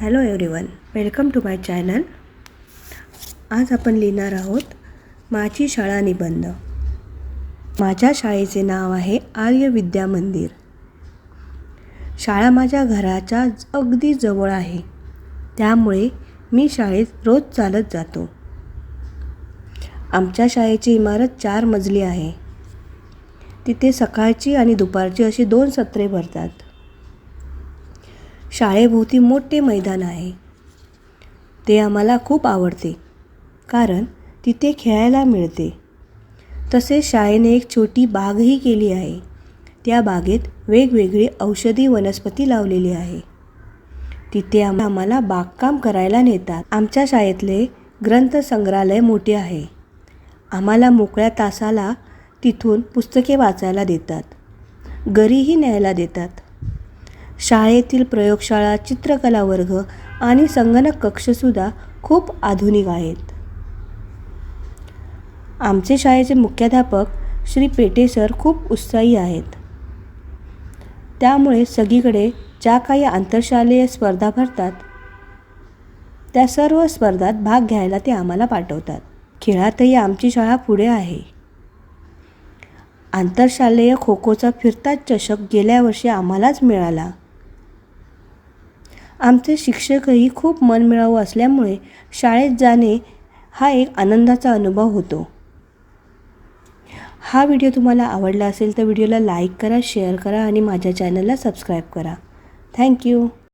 Hello everyone welcome to my channel आज आपण लिहिणार आहोत माझी शाळा निबंध. माझ्या शाळेचे नाव आहे आर्य विद्या मंदिर. शाळा माझ्या घराच्या अगदी जवळ आहे. त्यामुळे मी शाळेत रोज चालत जातो. आमच्या शाळेची इमारत चार मजली आहे. तिथे सकाळची आणि दुपारची अशी दोन सत्रे भरतात. शाळेभोवती मोठे मैदान आहे. ते आम्हाला खूप आवडते कारण तिथे खेळायला मिळते. तसेच शाळेने एक छोटी बागही केली आहे. त्या बागेत वेगवेगळी औषधी वनस्पती लावलेली आहे. तिथे आम आम्हाला बागकाम करायला नेतात. आमच्या शाळेतले ग्रंथसंग्रहालय मोठे आहे. आम्हाला मोकळ्या तासाला तिथून पुस्तके वाचायला देतात. घरीही न्यायला देतात. शाळेतील प्रयोगशाळा चित्रकला वर्ग आणि संगणक कक्षसुद्धा खूप आधुनिक आहेत. आमचे शाळेचे मुख्याध्यापक श्री पेटे सर खूप उत्साही आहेत. त्यामुळे सगळीकडे ज्या काही आंतरशालेय स्पर्धा भरतात त्या सर्व स्पर्धात भाग घ्यायला ते आम्हाला पाठवतात. खेळातही आमची शाळा पुढे आहे. आंतरशालेय खो खोचा फिरता चषक गेल्या वर्षी आम्हालाच मिळाला. आमचे शिक्षकही खूप मनमिळावू असल्यामुळे शाळेत जाणे हा एक आनंदाचा अनुभव होतो. हा व्हिडिओ तुम्हाला आवडला असेल तर व्हिडिओला लाईक करा शेअर करा आणि माझ्या चॅनलला सबस्क्राईब करा. थँक्यू